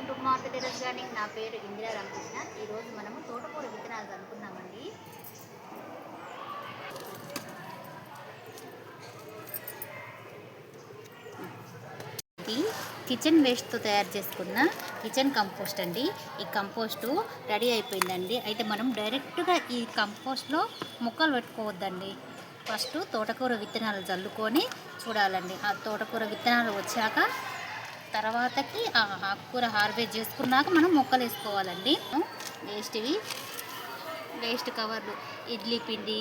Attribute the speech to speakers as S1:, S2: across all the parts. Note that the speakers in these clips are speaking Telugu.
S1: Welcome to Martha terrace gardening నా పేరు ఇందిరా రామకృష్ణ. ఈరోజు మనము తోటకూర విత్తనాలు కనుక్కున్నామండి ఇది కిచెన్ వేస్ట్తో తయారు చేసుకున్న కిచెన్ కంపోస్ట్ అండి. ఈ కంపోస్టు రెడీ అయిపోయిందండి. అయితే మనం డైరెక్ట్గా ఈ కంపోస్ట్లో మొక్కలు పెట్టుకోవద్దండి. ఫస్ట్ తోటకూర విత్తనాలు చల్లుకొని చూడాలండి. ఆ తోటకూర విత్తనాలు వచ్చాక తర్వాతకి ఆ ఆకుకూర హార్వెస్ట్ చేసుకున్నాక మనం మొక్కలు వేసుకోవాలండి. వేస్ట్వి. వేస్ట్ కవర్లు. ఇడ్లీ పిండి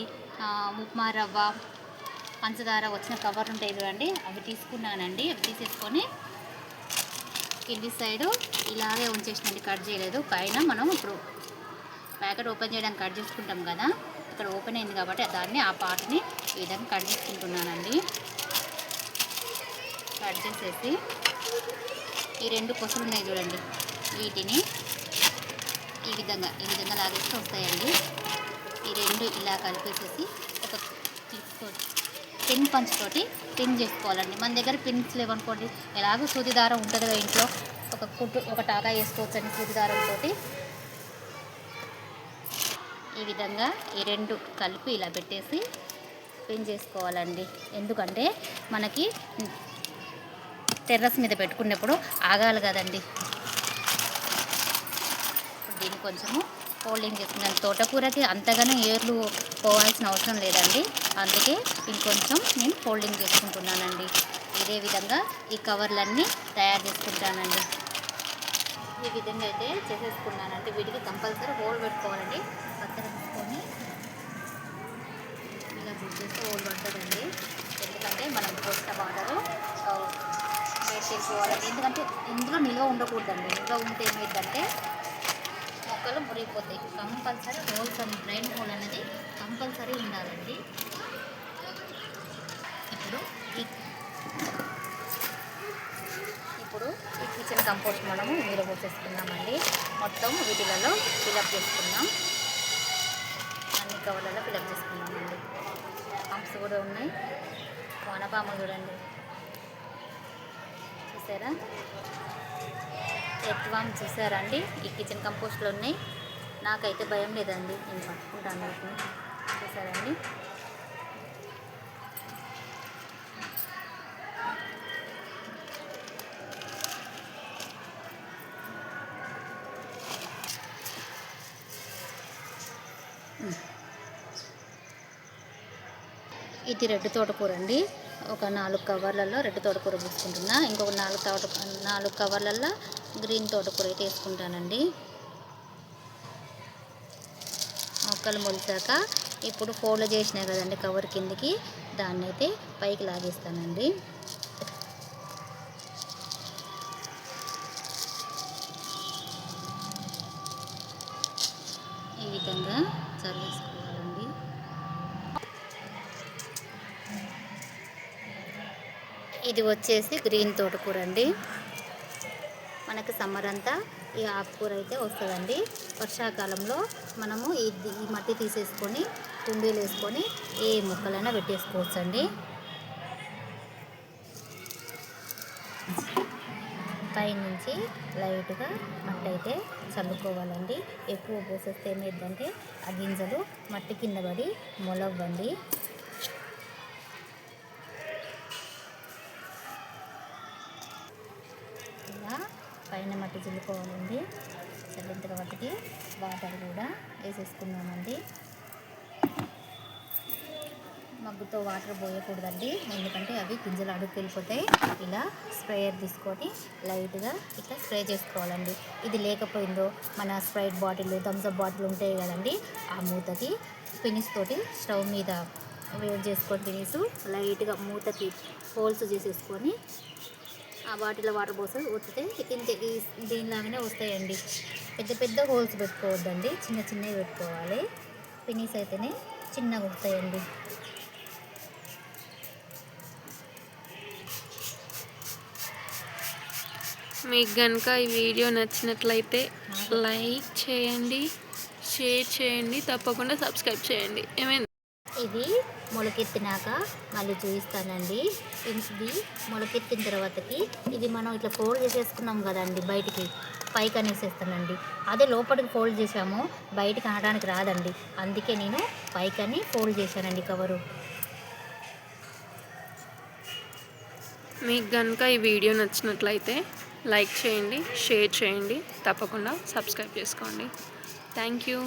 S1: ఉప్మా రవ్వ పంచదార వచ్చిన కవర్లు ఉంటాయి చూడండి. అవి తీసుకున్నానండి. అవి తీసేసుకొని కింది సైడు ఇలాగే ఉంచేసినండి. కట్ చేయలేదు. పైన మనం ఇప్పుడు ప్యాకెట్ ఓపెన్ చేయడానికి కట్ చేసుకుంటాం కదా. ఇక్కడ ఓపెన్ అయింది కాబట్టి దాన్ని ఆ పార్ట్ని ఈ విధంగా కట్ చేసుకుంటున్నానండి. కట్ చేసేసి ఈ రెండు కొసలు ఉన్నాయి చూడండి. వీటిని ఈ విధంగా ఈ విధంగా లాగేస్తే వస్తాయండి. ఈ రెండు ఇలా కలిపేసేసి ఒక తీసుకోండి పిన్ పంచ్ తోటి పిన్ చేసుకోవాలండి. మన దగ్గర పిన్స్ లేవనుకోండి ఎలాగో సూది దారం ఉంటుంది కదా ఇంట్లో. ఒక కుట్టు ఒక టాకా వేసుకోవచ్చండి సూది దారంతో ఈ విధంగా ఈ రెండు కలిపి ఇలా పెట్టేసి పిన్ చేసుకోవాలండి. ఎందుకంటే మనకి టెర్రస్ మీద పెట్టుకున్నప్పుడు ఆగాలి కదండి. దీన్ని కొంచెము ఫోల్డింగ్ చేసుకున్నాను. తోటకూరకి అంతగానో ఏర్లు పోవాల్సిన అవసరం లేదండి. అందుకే ఇంకొంచెం నేను ఫోల్డింగ్ చేసుకుంటున్నానండి. ఇదే విధంగా ఈ కవర్లన్నీ తయారు చేసుకుంటానండి. ఈ విధంగా అయితే చేసేసుకున్నానండి. వీటికి కంపల్సరీ హోల్ పెట్టుకోవాలండి. పక్కన తీసుకొని ఇలా చేస్తే హోల్ పడుతుందండి. ఎందుకంటే మనం పోసిన వాటరు వేసేసుకోవాలండి ఎందుకంటే ఇందులో నిల్వ ఉండకూడదండి. నిల్వ ఉంటే ఏమైందంటే మొక్కలు మురిగిపోతాయి. కంపల్సరీ హోల్స్ అని డ్రైన్ హోల్ అనేది కంపల్సరీ ఉండాలండి. ఇప్పుడు ఇప్పుడు ఈ కిచెన్ కంపోస్ట్ మనము ఇందులో పోసేసుకున్నామండి మొత్తం వీటిలలో ఫిలప్ చేసుకున్నాం అన్ని కవర్లలో ఫిలప్ చేసుకున్నామండి పంప్స్ కూడా ఉన్నాయి. వానపాములు చూడండి. చూసారా? ఎత్వామ్ చూసారా అండి ఈ కిచెన్ కంపోస్ట్లో ఉన్నాయి. నాకైతే భయం లేదండి. నేను పట్టుకుంటాను వాటిని. చూసారండి? ఇది రెడ్ తోటకూర అండి. ఒక నాలుగు కవర్లలో రెడ్ తోటకూర తీసుకుంటున్నా ఇంకొక నాలుగు తోట నాలుగు కవర్లలో గ్రీన్ తోటకూర అయితే వేసుకుంటానండి. మొక్కలు మొలిచాక ఇప్పుడు ఫోల్డ్ చేసినాయి కదండి కవర్ కిందికి దాన్ని అయితే పైకి లాగేస్తానండి. ఈ విధంగా చల్లేసుకోవాలండి ఇది వచ్చేసి గ్రీన్ తోటకూర అండి మనకి సమ్మర్ అంతా ఈ ఆకుకూర అయితే వస్తుందండి. వర్షాకాలంలో మనము ఈ ఈ మట్టి తీసేసుకొని కుండీలు వేసుకొని ఏ మొక్కలైనా పెట్టేసుకోవచ్చండి. పైనుంచి లైట్గా మట్టి అయితే చల్లుకోవాలండి. ఎక్కువ పోసేస్తే ఏమైందంటే ఆ గింజలు మట్టి కింద పడి మొలవ్వండి ఇలా పైన మట్టి చల్లుకోవాలండి. చల్లిన తర్వాతకి వాటర్ కూడా వేసేసుకున్నామండి మగ్గుతో వాటర్ పోయకూడదండి. ఎందుకంటే అవి గింజలు అడుగు వెళ్ళిపోతాయి. ఇలా స్ప్రేయర్ తీసుకొని లైట్గా ఇట్లా స్ప్రే చేసుకోవాలండి. ఇది లేకపోయిందో మన స్ప్రైట్ బాటిల్ థమ్స్అప్ బాటిల్ ఉంటాయి కదండి ఆ మూతకి ఫినిష్ తోటి స్టవ్ మీద వేడి చేసుకొని ఫినిష్ లైట్గా మూతకి హోల్స్ చేసేసుకొని ఆ వాటిలో వాటర్ పోసి ఒత్తితే ఇంత ఈ- దీనిలాగానే వస్తాయండి. పెద్ద పెద్ద హోల్స్ పెట్టుకోవద్దండి. చిన్న చిన్నవి పెట్టుకోవాలి. ఫినిష్ అయితేనే చిన్నగా వస్తాయండి.
S2: మీకు కనుక ఈ వీడియో నచ్చినట్లయితే లైక్ చేయండి షేర్ చేయండి తప్పకుండా సబ్స్క్రైబ్ చేయండి. ఏమైంది
S1: ఇది మొలకెత్తినాక మళ్ళీ చూపిస్తానండి. ఇది మొలకెత్తిన తర్వాతకి ఇది మనం ఇట్లా ఫోల్డ్ చేసేసుకున్నాం కదండి బయటికి పైకి అనేసేస్తానండి. అదే లోపలికి ఫోల్డ్ చేసాము బయటికి అనడానికి రాదండి. అందుకే నేను పైకని ఫోల్డ్ చేశానండి కవరు.
S2: మీకు కనుక ఈ వీడియో నచ్చినట్లయితే లైక్ చేయండి షేర్ చేయండి తప్పకుండా సబ్స్క్రైబ్ చేసుకోండి. Thank you.